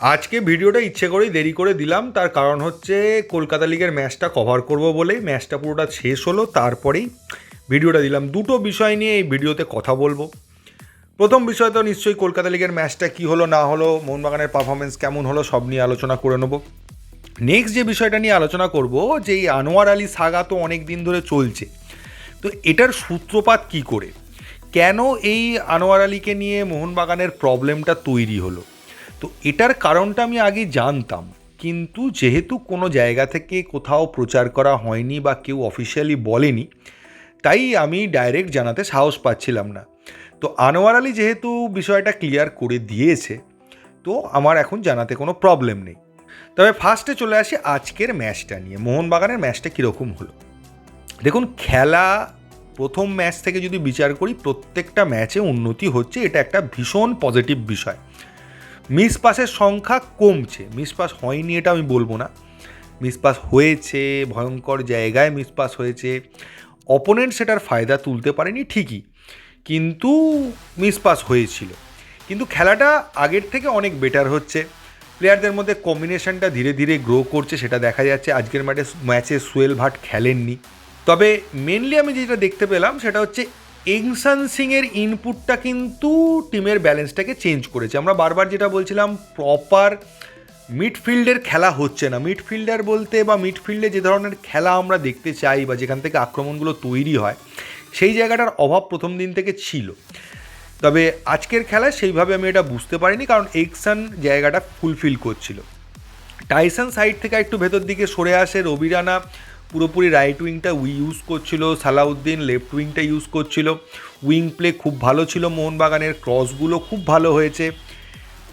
আজকে ভিডিওটা ইচ্ছে করেই দেরি করে দিলাম। তার কারণ হচ্ছে কলকাতা লিগের ম্যাচটা কভার করব বলেই ম্যাচটা পুরোটা শেষ হলো, তারপরেই ভিডিওটা দিলাম। দুটো বিষয় নিয়ে এই ভিডিওতে কথা বলব। প্রথম বিষয় তো নিশ্চয়ই কলকাতা লিগের ম্যাচটা কী হলো, না হলো, মোহনবাগানের পারফরমেন্স কেমন হলো, সব নিয়ে আলোচনা করে নেব। নেক্সট যে বিষয়টা নিয়ে আলোচনা করব, যে এই আনোয়ার আলী সাগা তো অনেক দিন ধরে চলছে। তো এটার সূত্রপাত কি করে? কেন এই আনোয়ার আলীকে নিয়ে মোহনবাগানের প্রবলেমটা তৈরি হলো? তো এটার কারণটা আমি আগে জানতাম। কিন্তু যেহেতু কোনো জায়গা থেকে কোথাও প্রচার করা হয়নি বা কেউ অফিসিয়ালি বলেনি, তাই আমি ডাইরেক্ট জানাতে সাহস পাচ্ছিলাম না। তো আনোয়ার আলী যেহেতু বিষয়টা ক্লিয়ার করে দিয়েছে, তো আমার এখন জানাতে কোনো প্রবলেম নেই। তবে ফার্স্টে চলে আসি আজকের ম্যাচটা নিয়ে। মোহনবাগানের ম্যাচটা কীরকম হলো? দেখুন, খেলা প্রথম ম্যাচ থেকে যদি বিচার করি, প্রত্যেকটা ম্যাচে উন্নতি হচ্ছে, এটা একটা ভীষণ পজিটিভ বিষয়। মিস পাসের সংখ্যা কমছে। মিস পাস হয়নি, এটা আমি বলব না। মিস পাস হয়েছে, ভয়ঙ্কর জায়গায় মিস পাস হয়েছে। অপোনেন্ট সেটার ফায়দা তুলতে পারেনি ঠিকই, কিন্তু মিস পাস হয়েছিল। কিন্তু খেলাটা আগের থেকে অনেক বেটার হচ্ছে। প্লেয়ারদের মধ্যে কম্বিনেশনটা ধীরে ধীরে গ্রো করছে, সেটা দেখা যাচ্ছে। আজকের ম্যাচে ম্যাচে সোয়েল ভাট খেলেননি। তবে মেনলি আমি যেটা দেখতে পেলাম, সেটা হচ্ছে এংসান সিংয়ের ইনপুটটা কিন্তু টিমের ব্যালেন্সটাকে চেঞ্জ করেছে। আমরা বারবার যেটা বলছিলাম প্রপার মিডফিল্ডের খেলা হচ্ছে না। মিডফিল্ডার বলতে বা মিডফিল্ডে যে ধরনের খেলা আমরা দেখতে চাই বা যেখান থেকে আক্রমণগুলো তৈরি হয়, সেই জায়গাটার অভাব প্রথম দিন থেকে ছিল। তবে আজকের খেলায় সেইভাবে আমি এটা বুঝতে পারিনি কারণ এক্সান জায়গাটা ফুলফিল করছিল। টাইসন সাইড থেকে একটু ভেতর দিকে সরে আসে রবি রানা। পুরোপুরি রাইট উইংটা উই ইউজ করছিল, সালাউদ্দিন লেফট উইংটা ইউজ করছিল। উইং প্লে খুব ভালো ছিল মোহনবাগানের ক্রসগুলো খুব ভালো হয়েছে।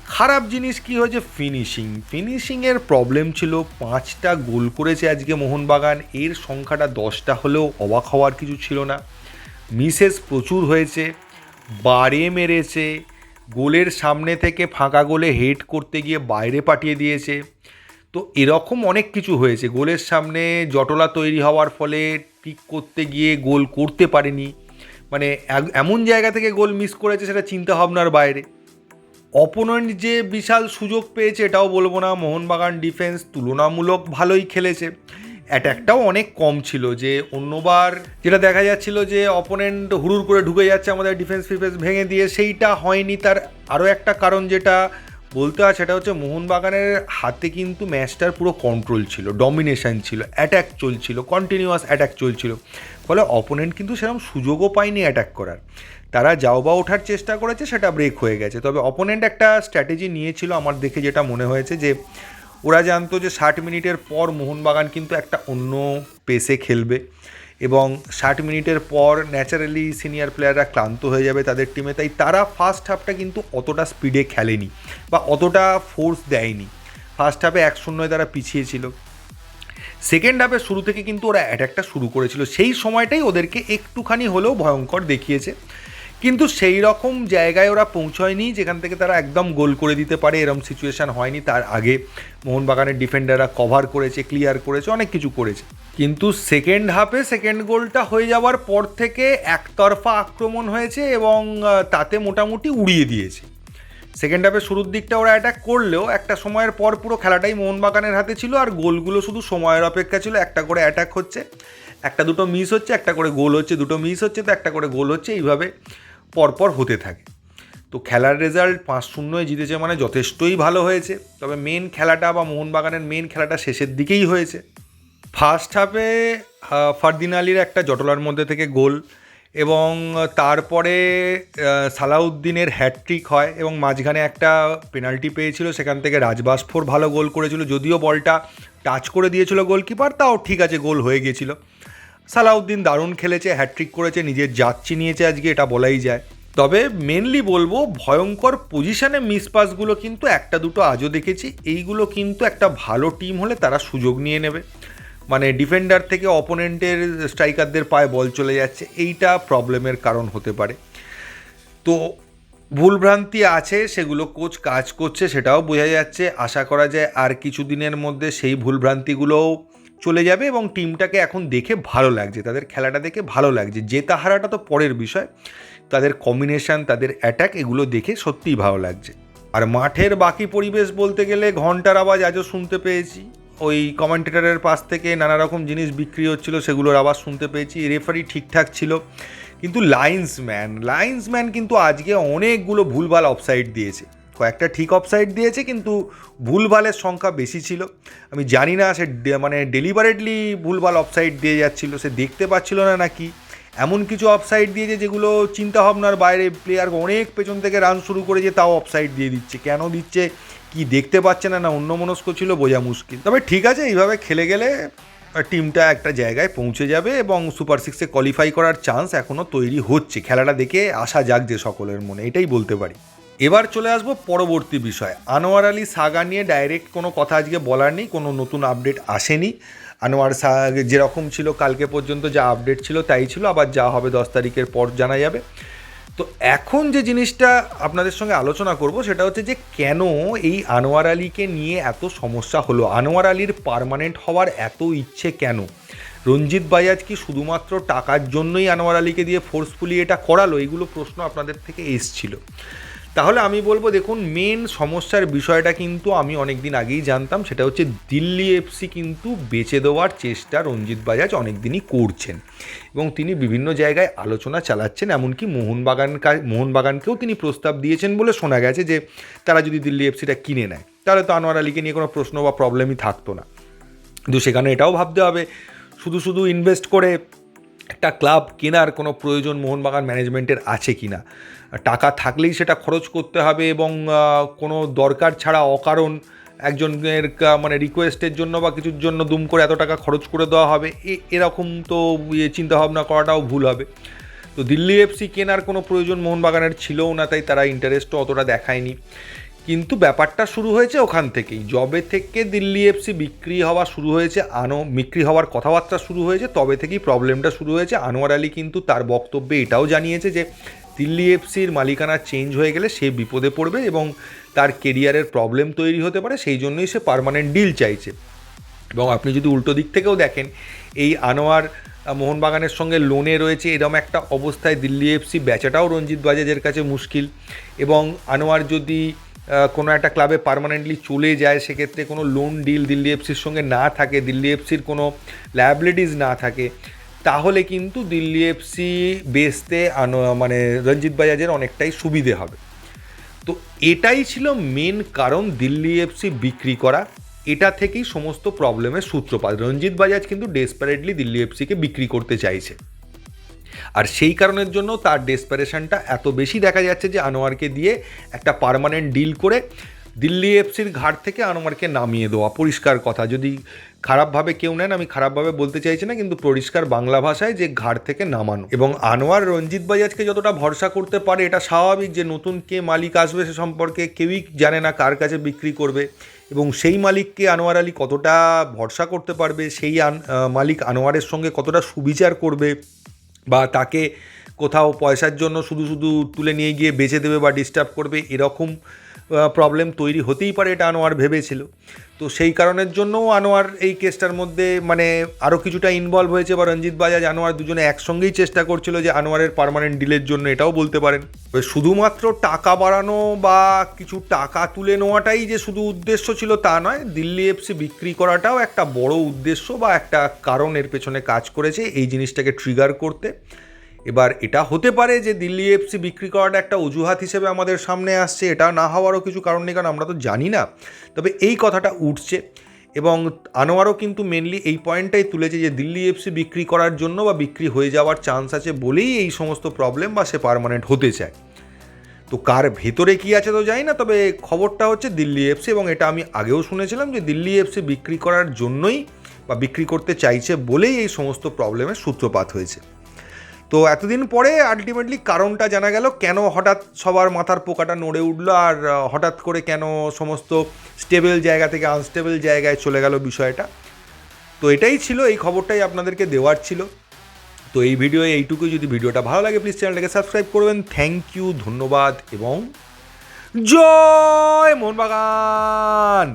খারাপ জিনিস কি হয়েছে? ফিনিশিং ফিনিশিংয়ের প্রবলেম ছিল, পাঁচটা গোল করেছে আজকে মোহনবাগান, এর সংখ্যাটা দশটা হলেও অবাক হওয়ার কিছু ছিল না। মিসেস প্রচুর হয়েছে, বারে মেরেছে, গোলের সামনে থেকে ফাঁকা গোলে হেড করতে গিয়ে বাইরে পাঠিয়ে দিয়েছে। তো এরকম অনেক কিছু হয়েছে। গোলের সামনে জটলা তৈরি হওয়ার ফলে ঠিক করতে গিয়ে গোল করতে পারেনি। মানে এমন জায়গা থেকে গোল মিস করেছে সেটা চিন্তা ভাবনার বাইরে। অপোনেন্ট যে বিশাল সুযোগ পেয়েছে এটাও বলব না। মোহনবাগান ডিফেন্স তুলনামূলক ভালোই খেলেছে। অ্যাট্যাকটাও অনেক কম ছিল যে অন্যবার যেটা দেখা যাচ্ছিল যে অপোনেন্ট হুড়ুর করে ঢুকে যাচ্ছে আমাদের ডিফেন্স ফিফেন্স ভেঙে দিয়ে, সেইটা হয়নি। তার আরও একটা কারণ যেটা বলতে হয় সেটা হচ্ছে মোহনবাগানের হাতে কিন্তু ম্যাচটার পুরো কন্ট্রোল ছিল ডমিনেশন ছিল অ্যাট্যাক চলছিল কন্টিনিউয়াস অ্যাট্যাক চলছিল। ফলে অপোনেন্ট কিন্তু সেরকম সুযোগও পায়নি অ্যাটাক করার। তারা যাও বা ওঠার চেষ্টা করেছে, সেটা ব্রেক হয়ে গেছে। তবে অপোনেন্ট একটা স্ট্র্যাটেজি নিয়েছিল, আমার দেখে যেটা মনে হয়েছে যে, ওরা জানতো যে ষাট মিনিটের পর মোহনবাগান কিন্তু একটা অন্য পেসে খেলবে। এবং ষাট মিনিটের পর ন্যাচারালি সিনিয়র প্লেয়াররা ক্লান্ত হয়ে যাবে তাদের টিমে তাই তারা ফার্স্ট হাফটা কিন্তু অতটা স্পিডে খেলেনি বা অতটা ফোর্স দেয়নি। ফার্স্ট হাফে এক শূন্যয় তারা পিছিয়ে ছিল। সেকেন্ড হাফের শুরু থেকে কিন্তু ওরা অ্যাটাকটা শুরু করেছিল। সেই সময়টাই ওদেরকে একটুখানি হলেও ভয়ঙ্কর দেখিয়েছে। কিন্তু সেই রকম জায়গায় ওরা পৌঁছয়নি, যেখান থেকে তারা একদম গোল করে দিতে পারে এরকম সিচুয়েশান হয়নি। তার আগে মোহনবাগানের ডিফেন্ডাররা কভার করেছে ক্লিয়ার করেছে, অনেক কিছু করেছে। কিন্তু সেকেন্ড হাফে সেকেন্ড গোলটা হয়ে যাওয়ার পর থেকে একতরফা আক্রমণ হয়েছে এবং তাতে মোটামুটি উড়িয়ে দিয়েছে। সেকেন্ড হাফের শুরুর দিকটা ওরা অ্যাটাক করলেও একটা সময়ের পর পুরো খেলাটাই মোহনবাগানের হাতে ছিল আর গোলগুলো শুধু সময়ের অপেক্ষা ছিল, একটা করে অ্যাটাক হচ্ছে, একটা দুটো মিস হচ্ছে, একটা করে গোল হচ্ছে, দুটো মিস হচ্ছে, তো একটা করে গোল হচ্ছে। এইভাবে পরপর হতে থাকে। তো খেলার রেজাল্ট পাঁচ শূন্যয় জিতেছে মানে যথেষ্টই ভালো হয়েছে। তবে মেন খেলাটা বা মোহনবাগানের মেন খেলাটা শেষের দিকেই হয়েছে। ফার্স্ট হাফে ফারদিন আলীর একটা জটলার মধ্যে থেকে গোল এবং তারপরে সালাউদ্দিনের হ্যাটট্রিক হয় এবং মাঝখানে একটা পেনাল্টি পেয়েছিল, সেখান থেকে রাজবাসফোর ভালো গোল করেছিল, যদিও বলটা টাচ করে দিয়েছিল গোলকিপার তাও ঠিক আছে, গোল হয়ে গিয়েছিল। সালাউদ্দিন দারুণ খেলেছে হ্যাটট্রিক করেছে, নিজের যাচ্ছি নিয়েছে আজকে, এটা বলাই যায়। তবে মেনলি বলব, ভয়ঙ্কর পজিশনে মিস পাসগুলো কিন্তু একটা দুটো আজও দেখেছি। এইগুলো কিন্তু একটা ভালো টিম হলে তারা সুযোগ নিয়ে নেবে। মানে ডিফেন্ডার থেকে অপোনেন্টের স্ট্রাইকারদের পায়ে বল চলে যাচ্ছে, এইটা প্রবলেমের কারণ হতে পারে। তো ভুলভ্রান্তি আছে, সেগুলো কোচ কাজ করছে, সেটাও বোঝা যাচ্ছে। আশা করা যায় আর কিছু দিনের মধ্যে সেই ভুলভ্রান্তিগুলোও চলে যাবে এবং টিমটাকে এখন দেখে ভালো লাগছে, তাদের খেলাটা দেখে ভালো লাগছে। জেতা হারাটা তো পরের বিষয়। তাদের কম্বিনেশন তাদের অ্যাটাক এগুলো দেখে সত্যিই ভালো লাগছে। আর মাঠের বাকি পরিবেশ বলতে গেলে ঘণ্টার আওয়াজ আজও শুনতে পেয়েছি। ওই কমেন্টেটারের পাশ থেকে নানা রকম জিনিস বিক্রি হচ্ছিল, সেগুলোর আওয়াজ শুনতে পেয়েছি। রেফারি ঠিকঠাক ছিল। কিন্তু লাইন্সম্যান লাইন্সম্যান কিন্তু আজকে অনেকগুলো ভুলভাল অফসাইড দিয়েছে। কয়েকটা ঠিক অফসাইড দিয়েছে, কিন্তু ভুলভালের সংখ্যা বেশি ছিল। আমি জানি না সে মানে ডেলিভারেটলি ভুলভাল অফসাইড দিয়ে যাচ্ছিল, সে দেখতে পাচ্ছিল না নাকি। এমন কিছু অফসাইড দিয়েছে যেগুলো চিন্তা ভাবনার বাইরে প্লেয়ার অনেক পেছন থেকে রান শুরু করেছে, তাও অফসাইড দিয়ে দিচ্ছে। কেন দিচ্ছে, কি দেখতে পাচ্ছে না না অন্য মনস্ক ছিল বোঝা মুশকিল। তবে ঠিক আছে, এইভাবে খেলে গেলে টিমটা একটা জায়গায় পৌঁছে যাবে এবং সুপার সিক্সে কোয়ালিফাই করার চান্স এখনও তৈরি হচ্ছে। খেলাটা দেখে আশা যাক যে সকলের মনে, এটাই বলতে পারি। এবার চলে আসব পরবর্তী বিষয়। আনোয়ার আলী সাগা নিয়ে ডাইরেক্ট কোনো কথা আজকে বলার নেই, কোনো নতুন আপডেট আসেনি। আনোয়ার সাগ যেরকম ছিল কালকে পর্যন্ত যা আপডেট ছিল তাই ছিল, আবার যা হবে দশ তারিখের পর জানা যাবে। তো এখন যে জিনিসটা আপনাদের সঙ্গে আলোচনা করব, সেটা হচ্ছে যে কেন এই আনোয়ার আলীকে নিয়ে এত সমস্যা হলো? আনোয়ার আলীর পার্মানেন্ট হওয়ার এত ইচ্ছে কেন? রঞ্জিত বাজাজ কি শুধুমাত্র টাকার জন্যই আনোয়ার আলীকে দিয়ে ফোর্সফুলি এটা করালো? এইগুলো প্রশ্ন আপনাদের থেকে এসছিল। তাহলে আমি বলব, দেখুন মেন সমস্যার বিষয়টা কিন্তু আমি অনেক দিন আগেই জানতাম, সেটা হচ্ছে দিল্লি এফসি কিন্তু বেচে দেওয়ার চেষ্টা রঞ্জিত বাজাজ অনেক দিনই করছেন এবং তিনি বিভিন্ন জায়গায় আলোচনা চালাচ্ছেন, এমনকি মোহনবাগান মোহনবাগানকেও তিনি প্রস্তাব দিয়েছেন বলে শোনা গেছে যে তারা যদি দিল্লি এফসিটা কিনে নেয়, তাহলে তো আনোয়ার আলীকে নিয়ে কোনো প্রশ্ন বা প্রবলেমই থাকতো না। কিন্তু সেখানে এটাও ভাবতে হবে, শুধু শুধু ইনভেস্ট করে একটা ক্লাব কেনার কোনো প্রয়োজন মোহনবাগান ম্যানেজমেন্টের আছে কি না? টাকা থাকলেই সেটা খরচ করতে হবে এবং কোনো দরকার ছাড়া অকারণ একজনের মানে রিকোয়েস্টের জন্য বা কিছুর জন্য দুম করে এত টাকা খরচ করে দেওয়া হবে এরকম তো ইয়ে চিন্তাভাবনা করাটাও ভুল হবে। তো দিল্লি এফসি কেনার কোনো প্রয়োজন মোহনবাগানের ছিলও না, তাই তারা ইন্টারেস্টও অতটা দেখায়নি। কিন্তু ব্যাপারটা শুরু হয়েছে ওখান থেকেই। জবে থেকে দিল্লি এফসি বিক্রি হওয়া শুরু হয়েছে, আনো, বিক্রি হওয়ার কথাবার্তা শুরু হয়েছে, তবে থেকেই প্রবলেমটা শুরু হয়েছে। আনোয়ার আলী কিন্তু তার বক্তব্যে এটাও জানিয়েছে যে, দিল্লি এফসির মালিকানা চেঞ্জ হয়ে গেলে সে বিপদে পড়বে এবং তার কেরিয়ারের প্রবলেম তৈরি হতে পারে, সেই জন্যই সে পারমানেন্ট ডিল চাইছে। এবং আপনি যদি উল্টো দিক থেকেও দেখেন, এই আনোয়ার মোহনবাগানের সঙ্গে লোনে রয়েছে এরকম একটা অবস্থায় দিল্লি এফসি বেচাটাও রঞ্জিত বাজাজের কাছে মুশকিল। এবং আনোয়ার যদি কোনো একটা ক্লাবে পার্মানেন্টলি চলে যায়, সেক্ষেত্রে কোনো লোন ডিল দিল্লি এফসির সঙ্গে না থাকে, দিল্লি এফসির কোনো লায়াবিলিটিস না থাকে, তাহলে কিন্তু দিল্লি এফসি বেচতে মানে রঞ্জিত বাজাজের অনেকটাই সুবিধে হবে। তো এটাই ছিল মেন কারণ দিল্লি এফসি বিক্রি করা। এটা থেকেই সমস্ত প্রবলেমের সূত্রপাত। রঞ্জিত বাজাজ কিন্তু ডেসপারেটলি দিল্লি এফসিকে বিক্রি করতে চাইছে। আর সেই কারণের জন্য তার ডেসপারেশনটা এত বেশি দেখা যাচ্ছে যে আনোয়ারকে দিয়ে একটা পার্মানেন্ট ডিল করে দিল্লি এফসির ঘাট থেকে আনোয়ারকে নামিয়ে দেওয়া। পরিষ্কার কথা, যদি খারাপভাবে কেউ নেন, আমি খারাপভাবে বলতে চাইছি না, কিন্তু পরিষ্কার বাংলা ভাষায় যে ঘাট থেকে নামানো। এবং আনোয়ার রঞ্জিত বাজাজকে যতটা ভরসা করতে পারে, এটা স্বাভাবিক যে নতুন কে মালিক আসবে সে সম্পর্কে কেউই জানে না কার কাছে বিক্রি করবে। এবং সেই মালিককে আনোয়ার আলী কতটা ভরসা করতে পারবে, সেই মালিক আনোয়ারের সঙ্গে কতটা সুবিচার করবে বা তাকে কোথাও পয়সার জন্য শুধু শুধু তুলে নিয়ে গিয়ে বেঁচে দেবে বা ডিস্টার্ব করবে, এরকম প্রবলেম তৈরি হতেই পারে এটা আনোয়ার ভেবেছিল। তো সেই কারণের জন্যও আনোয়ার এই কেসটার মধ্যে মানে আরও কিছুটা ইনভলভ হয়েছে বা রঞ্জিত বাজাজ, আনোয়ার দুজনে একসঙ্গেই চেষ্টা করছিল যে আনোয়ারের পার্মানেন্ট ডিলের জন্য, এটাও বলতে পারেন। শুধুমাত্র টাকা বাড়ানো বা কিছু টাকা তুলে নেওয়াটাই যে শুধু উদ্দেশ্য ছিল তা নয়, দিল্লি এফসি বিক্রি করাটাও একটা বড় উদ্দেশ্য বা একটা কারণের পেছনে কাজ করেছে এই জিনিসটাকে ট্রিগার করতে। এবার এটা হতে পারে যে দিল্লি এফসি বিক্রি করাটা একটা অজুহাত হিসেবে আমাদের সামনে আসছে, এটা না হওয়ারও কিছু কারণ নেই, কারণ আমরা তো জানি না। তবে এই কথাটা উঠছে এবং আনোয়ারও কিন্তু মেনলি এই পয়েন্টটাই তুলেছে যে দিল্লি এফসি বিক্রি করার জন্য বা বিক্রি হয়ে যাওয়ার চান্স আছে বলেই এই সমস্ত প্রবলেম বা সে পার্মানেন্ট হতে চায়। তো কার ভেতরে কি আছে তো জানি না, তবে খবরটা হচ্ছে দিল্লি এফসি এবং এটা আমি আগেও শুনেছিলাম যে দিল্লি এফসি বিক্রি করার জন্যই বা বিক্রি করতে চাইছে বলেই এই সমস্ত প্রবলেমের সূত্রপাত হয়েছে। তো এতদিন পরে আলটিমেটলি কারণটা জানা গেল কেন হঠাৎ সবার মাথার পোকাটা নড়ে উঠল আর হঠাৎ করে কেন সমস্ত স্টেবল জায়গা থেকে আনস্টেবল জায়গায় চলে গেল বিষয়টা। তো এটাই ছিল, এই খবরটাই আপনাদেরকে দেওয়ার ছিল। তো এই ভিডিও এইটুকুই যদি ভিডিওটা ভালো লাগে প্লিজ চ্যানেলটাকে সাবস্ক্রাইব করবেন। থ্যাংক ইউ ধন্যবাদ এবং জয় মোহনবাগান!